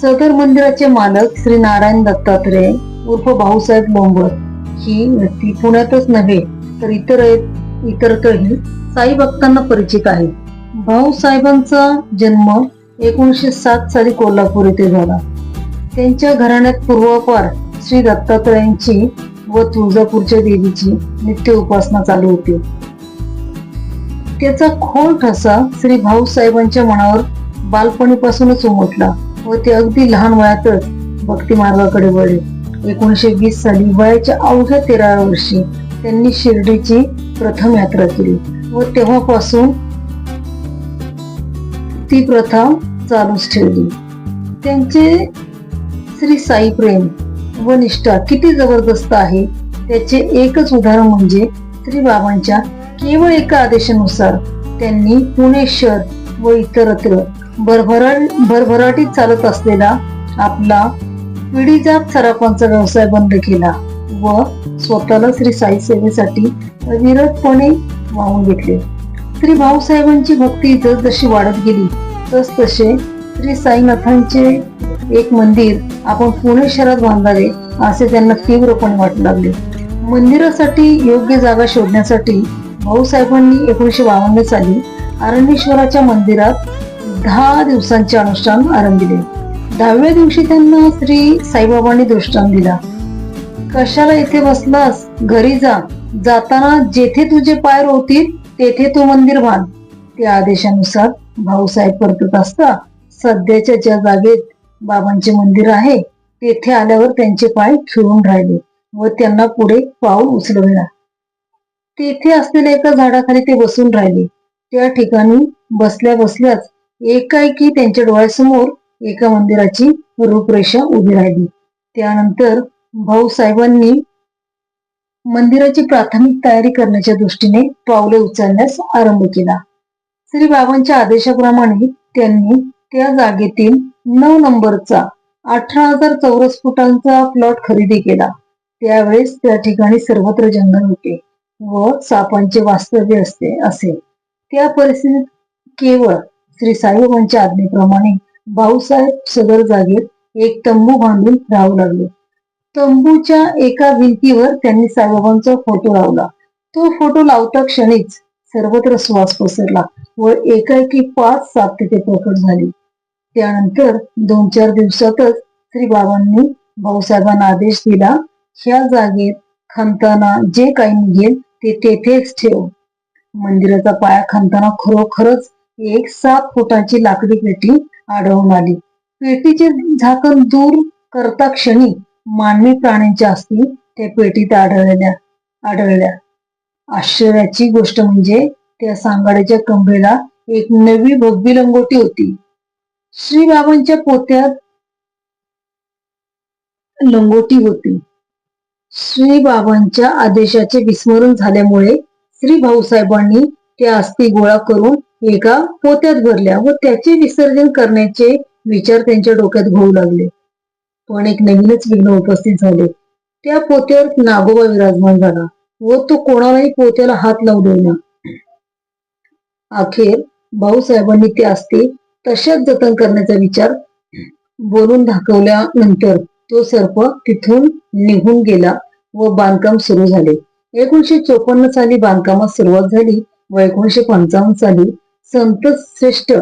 सदर मंदिराचे मालक श्री नारायण दत्तात्रय उर्फ भाऊसाहेब लोंबर ही व्यक्ती पुण्यातच नव्हे तर इतर इतरत्रही साई भक्तांना परिचित आहे भाऊसाहेबांचा जन्म एकोणीसशे सात साली कोल्हापूर येथे झाला. त्यांच्या घराण्यात पूर्वापार श्री दत्तात्रयांची व तुळजापूरच्या देवीची नित्य उपासना चालू होती. त्याचा खोल ठसा श्री भाऊसाहेबांच्या मनावर बालपणीपासूनच उमटला. व ते अगदी लहान वयातच भक्ती मार्गाकडे वळले. एकोणीसशे वीस साली वयाच्या अवघ्या तेरा वर्षी त्यांनी शिर्डीची प्रथम यात्रा केली व तेव्हापासून ती प्रथा चालूच ठेवली. त्यांचे श्री साई प्रेम व निष्ठा किती जबरदस्त आहे त्याचे एकच उदाहरण म्हणजे श्री बाबांच्या केवळ एका आदेशानुसार त्यांनी पुणे शहर व इतरत्र भरभराट भरभराटीत चालत असलेला आपला पिढीजात सराफांचा व्यवसाय बंद केला व स्वतःला श्री साई सेवेसाठी अविरतपणे वाहून घेतले. श्री भाऊसाहेबांची भक्ती जसजशी वाढत गेली तस तसे श्री साईनाथांचे एक मंदिर आपण पुणे शहरात बांधावे असे त्यांना तीव्रपणे वाटू लागले. मंदिरासाठी योग्य जागा शोधण्यासाठी भाऊसाहेबांनी एकोणीशे बावन्न साली अरण्येश्वराच्या मंदिरात दहा दिवसांचे अनुष्ठान आरंभिले. दहाव्या दिवशी त्यांना श्री साईबाबांनी दृष्टांत दिला. कशाला इथे बसलास? घरी जा. जाताना जेथे तुझे पाय रोवतील तेथे तू मंदिर बांध. त्या आदेशानुसार भाऊसाहेब परतत असता सध्याच्या ज्या जागेत बाबांचे मंदिर आहे तेथे आल्यावर त्यांचे पाय खिळून राहिले व त्यांना पुढे पाऊल उचलविला. तेथे असलेल्या एका झाडाखाली ते बसून राहिले. त्या ठिकाणी बसल्या बसल्याच एकाएकी त्यांच्या डोळ्यासमोर एका मंदिराची रूपरेषा उभी राहिली. त्यानंतर भाऊसाहेबांनी मंदिराची प्राथमिक तयारी करण्याच्या दृष्टीने पावले उचलण्यास आरंभ केला. श्री बाबांच्या आदेशाप्रमाणे त्यांनी त्या जागेतील नऊ नंबरचा अठरा हजार चौरस फुटांचा प्लॉट खरेदी केला. त्यावेळेस त्या ठिकाणी सर्वत्र जंगल होते व सापांचे वास्तव्य असते असे. त्या परिस्थितीत केवळ श्री साईबाबांच्या आज्ञेप्रमाणे भाऊसाहेब सदर जागेत एक तंबू बांधून राहू लागले. तंबूच्या एका भिंतीवर त्यांनी साईबाबांचा फोटो लावला. तो फोटो लावता क्षणीच सर्वत्र श्वास पसरला व एकाएकी पाच साप तिथे प्रकट झाली. त्यानंतर दोन चार दिवसातच श्री बाबांनी भाऊसाहेबांना आदेश दिला ह्या जागेत खणताना जे काही निघेल ते तेथेच ठेव. मंदिराचा पाया खणताना खरोखरच एक सात फुटाची लाकडी पेटी आढळून आली. पेटीचे झाकण दूर करता क्षणी मानवी प्राण्यांच्या अस्थी त्या पेटीत आढळल्या आढळल्या. आश्चर्याची गोष्ट म्हणजे त्या सांगाड्याच्या कंबेला एक नवी भगवी लंगोटी होती. श्री बाबांच्या पोत्यात लंगोटी होती. श्री बाबांच्या आदेशाचे विस्मरण झाल्यामुळे श्री भाऊसाहेबांनी त्या अस्थी गोळा करून एका पोत्यात भरल्या व त्याचे विसर्जन करण्याचे विचार त्यांच्या डोक्यात घोळू लागले. पण एक नवीनच विघ्न उपस्थित झाले. त्या पोत्यावर नागोबा विराजमान झाला व तो कोणालाही पोत्याला हात लावू देईना अखेर भाऊसाहेबांनी ते असते तशाच जतन करण्याचा विचार बोलून दाखवल्यानंतर तो सर्प तिथून निघून गेला व बांधकाम सुरू झाले. एकोणीशे चोपन्न साली बांधकामास सुरुवात झाली व एकोणीशे पंचावन्न साली संत श्रेष्ठ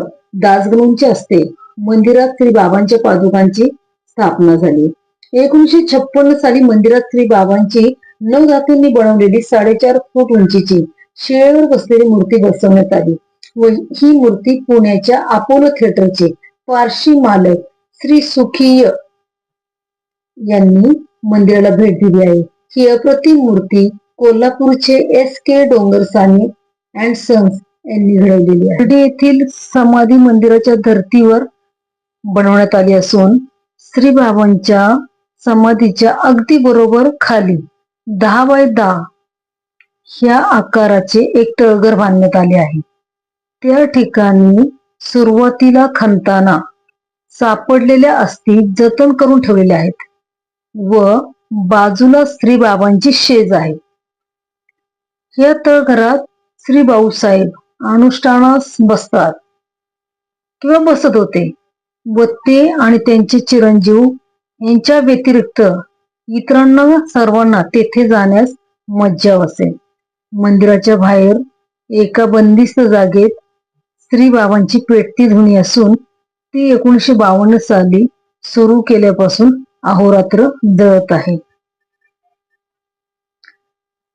दासगणूंचे असते मंदिरात श्री बाबांच्या पादुकांची स्थापना झाली. एकोणीशे छप्पन्न साली मंदिरात श्री बाबांची नऊ बनवलेली साडेचार फूट उंचीची शिळेवर बसलेली मूर्ती बसवण्यात आली. व ही मूर्ती पुण्याच्या अपोलो थिएटरचे पारशी मालक श्री सुखीय यांनी मंदिराला भेट दिली आहे. ही अप्रतिम मूर्ती कोल्हापूरचे S K Dongarsani and sons यांनी घडवलेली आहे. शिर्डी येथील समाधी मंदिराच्या धर्तीवर बनवण्यात आली असून श्री बाबांच्या समाधीच्या अगदी बरोबर खाली दहा बाय दहा ह्या आकाराचे एक तळघर बांधण्यात आले आहे. त्या ठिकाणी सुरुवातीला खणताना सापडलेल्या अस्थी जतन करून ठेवलेल्या आहेत व बाजूला श्री बाबांची शेज आहे. या तळघरात श्री भाऊसाहेब अनुष्ठानास बसतात. किंवा बसत होते. व ते आणि त्यांचे चिरंजीव यांच्या व्यतिरिक्त इतरांना सर्वांना तेथे जाण्यास मज्जा असे. मंदिराच्या बाहेर एका बंदिस्त जागेत श्री बाबांची पेटती धुनी असून ती एकोणीशे बावन्न साली सुरू केल्यापासून अहोरात्र दळत आहे.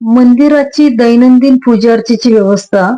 मंदिराची दैनंदिन पूजा अर्चेची व्यवस्था